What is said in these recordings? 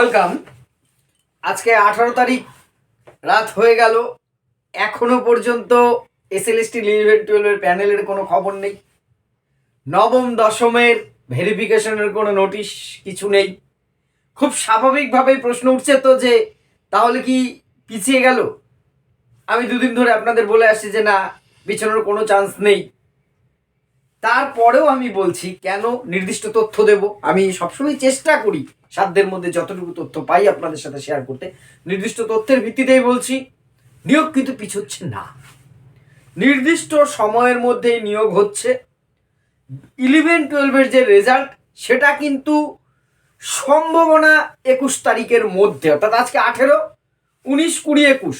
Welcome আজকে আঠারো তারিখ, রাত হয়ে গেল। এখনও পর্যন্ত এসএলএসটি ইলেভেন টুয়েলভের প্যানেলের কোনো খবর নেই। নবম দশমের ভেরিফিকেশনের কোনো নোটিশ কিছু নেই। খুব স্বাভাবিকভাবেই প্রশ্ন উঠছে তো যে, তাহলে কি পিছিয়ে গেল? আমি দুদিন ধরে আপনাদের বলে আসছি যে না পিছনের কোনো চান্স নেই। তারপরেও আমি বলছি, কেন নির্দিষ্ট তথ্য দেব? আমি সবসময় চেষ্টা করি সাধ্যের মধ্যে যতটুকু তথ্য পাই আপনাদের সাথে শেয়ার করতে। নির্দিষ্ট তথ্যের ভিত্তিতেই বলছি, নিয়োগ কিন্তু পিছোচ্ছে না। নির্দিষ্ট সময়ের মধ্যেই নিয়োগ হচ্ছে। ইলেভেন টুয়েলভের যে রেজাল্ট সেটা কিন্তু সম্ভাবনা একুশ তারিখের মধ্যে, অর্থাৎ আজকে আঠেরো, উনিশ, কুড়ি, একুশ,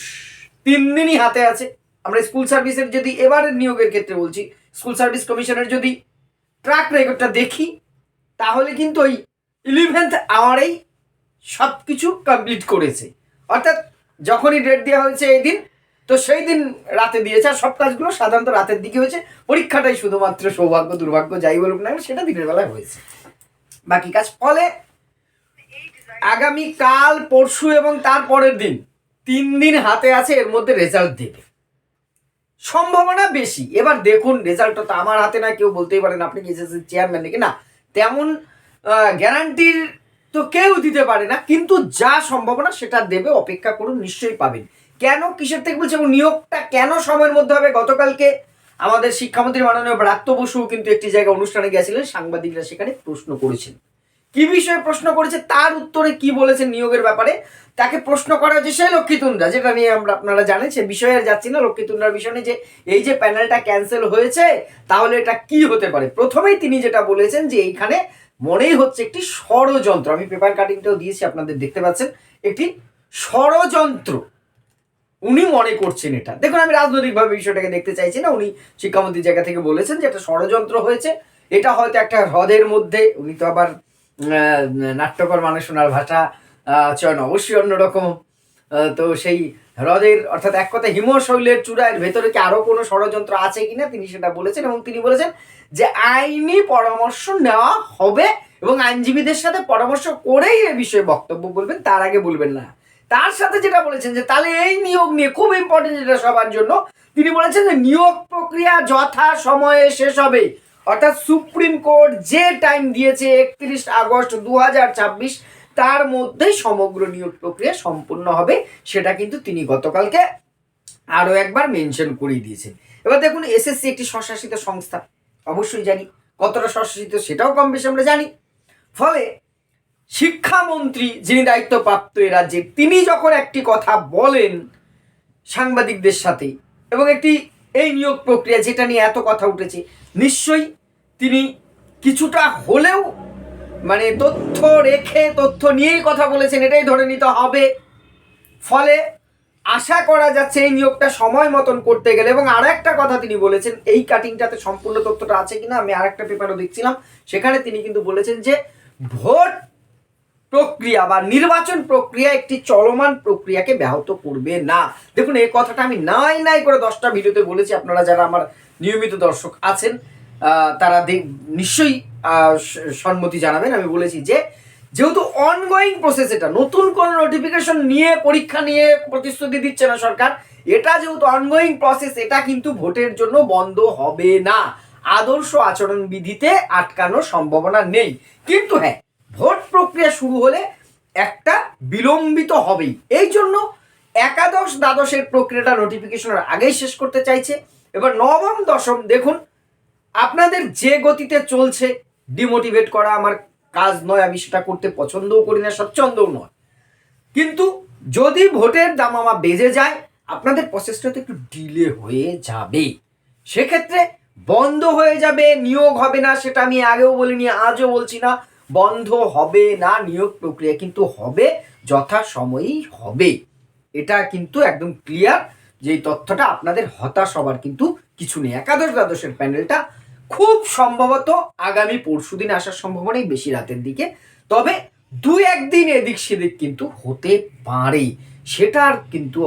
তিন দিনই হাতে আছে। আমরা স্কুল সার্ভিসের যদি এবারের নিয়োগের ক্ষেত্রে বলছি স্কুল সার্ভিস কমিশনের যদি ট্র্যাক রেকর্ডটা দেখি, তাহলে কিন্তু ওই ইলেভেন্থ আওয়ারেই সব কিছু কমপ্লিট করেছে। অর্থাৎ যখনই ডেট দেওয়া হয়েছে এই দিন, তো সেই দিন রাতে দিয়েছে। আর সব কাজগুলো সাধারণত রাতের দিকে হয়েছে। পরীক্ষাটাই শুধুমাত্র সৌভাগ্য, দুর্ভাগ্য, যাই বলুক না সেটা দিনের বেলায় হয়েছে। বাকি কাজ ফলে আগামী কাল পরশু এবং তার পরের দিন, তিন দিন হাতে আছে এর মধ্যে রেজাল্ট দেবে। সম্ভাবনা বেশি। এবার দেখুন রেজাল্টটা তো আমার হাতে না কেউ বলতেই পারেন আপনি কি চেয়ারম্যান নাকি? না, তেমন গ্যারান্টির তো কেউ দিতে পারে না, কিন্তু যা সম্ভাবনা সেটা দেবে, অপেক্ষা করুন, নিশ্চয়ই পাবেন। কেন কিসের থেকে বলছে, এবং নিয়োগটা কেন সময়ের মধ্যে হবে? গতকালকে আমাদের শিক্ষামন্ত্রী মাননীয় ব্রাত্য বসু কিন্তু একটি জায়গায় অনুষ্ঠানে গেছিলেন, সাংবাদিকরা সেখানে প্রশ্ন করেছেন। কি বিষয়ে প্রশ্ন করেছে, তার উত্তরে কি বলেছেন নিয়োগের ব্যাপারে, তাকে প্রশ্ন করা হয়েছে সেই লক্ষ্মীতুন্ডা যেটা নিয়ে আমরা আপনারা জানেন, সে বিষয়ে আর যাচ্ছি না লক্ষ্মীতুন্ডার বিষয় নিয়ে যে এই যে প্যানেলটা ক্যান্সেল হয়েছে, তাহলে এটা কি হতে পারে? প্রথমেই তিনি যেটা বলেছেন যে এইখানে মনেই হচ্ছে একটি ষড়যন্ত্র, আমি পেপার কাটিংটাও দিয়েছি, আপনাদের দেখতে পাচ্ছেন, একটি ষড়যন্ত্র। উনি মনে করছেন এটা। দেখুন, আমি রাজনৈতিকভাবে বিষয়টাকে দেখতে চাইছি না, উনি শিক্ষামন্ত্রীর জায়গা থেকে বলেছেন যে একটা ষড়যন্ত্র হয়েছে, এটা হয়তো একটা হ্রদের মধ্যে, উনি তো আবার নাট্যকর মানুষ, ওনার ভাষা চয়ন অবশ্যই অন্যরকম। তো সেই হ্রদের, অর্থাৎ এক কথা হিমশৈলের চূড়ার ভেতরে কি আরও কোনো ষড়যন্ত্র আছে কিনা তিনি সেটা বলেছেন এবং তিনি বলেছেন যে আইনি পরামর্শ নেওয়া হবে এবং আইনজীবীদের সাথে পরামর্শ করেই এ বিষয়ে বক্তব্য বলবেন, তার আগে বলবেন না। তার সাথে যেটা বলেছেন যে তাহলে এই নিয়োগ নিয়ে খুব ইম্পর্টেন্ট যেটা সবার জন্য, তিনি বলেছেন যে নিয়োগ প্রক্রিয়া যথা সময়ে শেষ হবে। অর্থাৎ সুপ্রিম কোর্ট যে টাইম দিয়েছে একত্রিশ আগস্ট দু হাজার ছাব্বিশ, তার মধ্যেই সমগ্র নিয়োগ প্রক্রিয়া সম্পূর্ণ হবে, সেটা কিন্তু তিনি গতকালকে আরও একবার মেনশন করিয়ে দিয়েছেন। এবার দেখুন, এসএসসি একটি স্বশাসিত সংস্থা, অবশ্যই জানি। কতটা স্বশাসিত সেটাও কম বেশি আমরা জানি। ফলে শিক্ষামন্ত্রী যিনি দায়িত্বপ্রাপ্ত এ রাজ্যের তিনি যখন একটি কথা বলেন সাংবাদিকদের সাথে, এবং একটি এই নিয়োগ প্রক্রিয়া যেটা নিয়ে এত কথা উঠেছে, নিশ্চয়ই তিনি কিছুটা হলেও মানে তথ্য রেখে, তথ্য নিয়েই কথা বলেছেন, এটাই ধরে নিতে হবে। ফলে আশা করা যাচ্ছে এই নিয়োগটা সময় মতন করতে গেলে, এবং আর একটা কথা তিনি বলেছেন, এই কাটিংটাতে সম্পূর্ণ তথ্যটা আছে কিনা, আমি আর একটা পেপারও দেখছিলাম, সেখানে তিনি কিন্তু বলেছেন যে ভোট প্রক্রিয়া বা নির্বাচন প্রক্রিয়া একটি চলমান প্রক্রিয়াকে ব্যাহত করবে না। দেখুন, এই কথাটা আমি নাই নাই করে দশটা ভিডিওতে বলেছি, আপনারা যারা আমার নিয়মিত দর্শক আছেন তারা নিশ্চয়ই সম্মতি জানাবেন। আমি বলেছি যে, যেহেতু অনগোয়িং প্রসেস এটা, নতুন কোনো নোটিফিকেশন নিয়ে, পরীক্ষা নিয়ে প্রতিশ্রুতি দিচ্ছে না সরকার, এটা যেহেতু অনগোয়িং প্রসেস এটা কিন্তু ভোটের জন্য বন্ধ হবে না। আদর্শ আচরণ বিধিতে আটকানোর সম্ভাবনা নেই। কিন্তু হ্যাঁ ভোট প্রক্রিয়া শুরু হলে একটা বিলম্বিত হবেই। এই জন্য একাদশ দ্বাদশের প্রক্রিয়াটা নোটিফিকেশনের আগেই শেষ করতে চাইছে। এবার নবম, দশম, দেখুন আপনাদের যে গতিতে চলছে ডিমোটিভেট করা আমার কাজ নয়, আমি সেটা করতে পছন্দও করি না, স্বচ্ছন্দও নয়। কিন্তু যদি ভোটের দামামা বেজে যায়, আপনাদের প্রসেসটা তো একটু ডিলে হয়ে যাবে। সেক্ষেত্রে বন্ধ হয়ে যাবে, নিয়োগ হবে না, সেটা আমি আগেও বলিনি, আজও বলছি না, বন্ধ হবে না নিয়োগ প্রক্রিয়া, কিন্তু হবে যথা সময়েই হবে। এটা কিন্তু একদম ক্লিয়ার যে তথ্যটা আপনাদের হতাশ হবার কিন্তু কিছু নেই। একাদশ দ্বাদশের প্যানেলটা খুব সম্ভবত আগামী পরশুদিন আসার সম্ভাবনাই বেশি রাতের দিকে। তবে দু একদিন এদিক সেদিক কিন্তু হতে পারে সেটার কিন্তু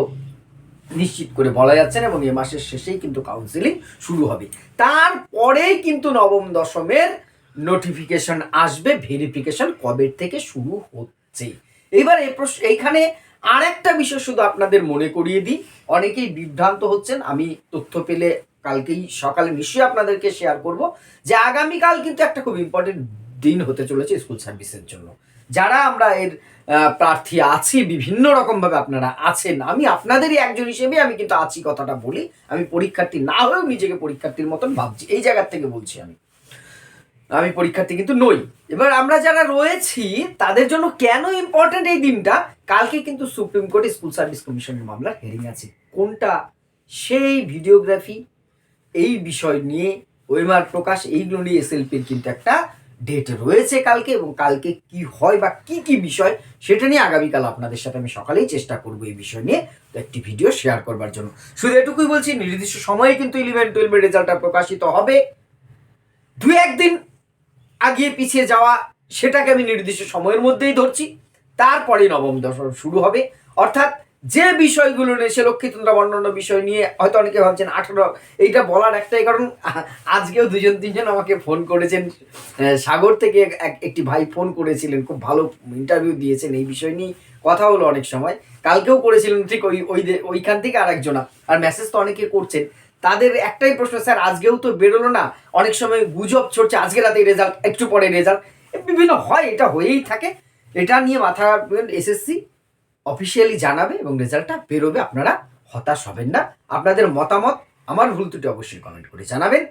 নিশ্চিত করে বলা যাচ্ছে না এবং এ মাসের শেষেই কিন্তু কাউন্সিলিং শুরু হবে। তারপরেই কিন্তু নবম, দশমের নোটিফিকেশন আসবে ভেরিফিকেশন কবে থেকে শুরু হচ্ছে? এবার এ প্রশ্ন, এইখানে আর একটা বিষয় শুধু আপনাদের মনে করিয়ে দিই। অনেকেই বিভ্রান্ত হচ্ছেন, আমি তথ্য পেলে কালকেই সকালে নিশ্চয়ই আপনাদেরকে শেয়ার করব যে আগামীকাল কিন্তু একটা খুব ইম্পর্টেন্ট দিন হতে চলেছে স্কুল সার্ভিসের জন্য। যারা আমরা এর প্রার্থী আছি, বিভিন্ন রকমভাবে আপনারা আছেন, আমি আপনাদেরই একজন হিসেবে আমি কিন্তু আছি কথাটা বলি। আমি পরীক্ষার্থী না হলেও নিজেকে পরীক্ষার্থীর মতন ভাবছি। এই জায়গার থেকে বলছি আমি। আমি পরীক্ষার্থী কিন্তু নই। এবার আমরা যারা রয়েছি, তাদের জন্য কেন ইম্পর্টেন্ট এই দিনটা? কালকে কিন্তু সুপ্রিম কোর্টে স্কুল সার্ভিস কমিশনের মামলার হেরিং আছে। কোনটা? সেই ভিডিওগ্রাফি এই বিষয় নিয়ে ওয়েমার প্রকাশ, এইগুলো নিয়ে এসএলপির কিন্তু একটা ডেট রয়েছে কালকে এবং কালকে কি হয় বা কি কি বিষয় সেটা নিয়ে আগামীকাল আপনাদের সাথে আমি সকালেই চেষ্টা করব এই বিষয় নিয়ে একটি ভিডিও শেয়ার করবার জন্য। শুধু এটুকুই বলছি, নির্দিষ্ট সময়ে কিন্তু ইলেভেন টুয়েলভের রেজাল্টটা প্রকাশিত হবে। দু একদিন আগিয়ে পিছিয়ে যাওয়া, সেটাকে আমি নির্দিষ্ট সময়ের মধ্যেই ধরছি। তারপরে নবম দশম শুরু হবে। অর্থাৎ যে বিষয়গুলো নিয়ে, সে লক্ষ্মীতন্ত্রা অন্যান্য বিষয় নিয়ে হয়তো অনেকে ভাবছেন, আঠারো, এইটা বলার একটাই কারণ, আজকেও দুজন, তিনজন আমাকে ফোন করেছেন। সাগর থেকে এক- একটি ভাই ফোন করেছিলেন, খুব ভালো ইন্টারভিউ দিয়েছেন এই বিষয় নিয়ে। কথা হলো অনেক সময়। কালকেও করেছিলেন, ঠিক ওই ওই ওইখান থেকে আরেকজনা। আর মেসেজ তো অনেকে করছেন। তাদের একটাই প্রশ্ন, স্যার, আজকেও তো বেরোলো না? অনেক সময় গুজব ছড়ছে, আজকে রাতে রেজাল্ট একটু পরে রেজাল্ট বিভিন্ন হয়, এটা হয়েই থাকে। এটা নিয়ে মাথা এসএসসি। অফিসিয়ালি জানাবে এবং রেজাল্টটা বেরোবে, আপনারা হতাশ হবেন না। আপনাদের মতামত, আমার ভুল ত্রুটি অবশ্যই কমেন্ট করে জানাবেন।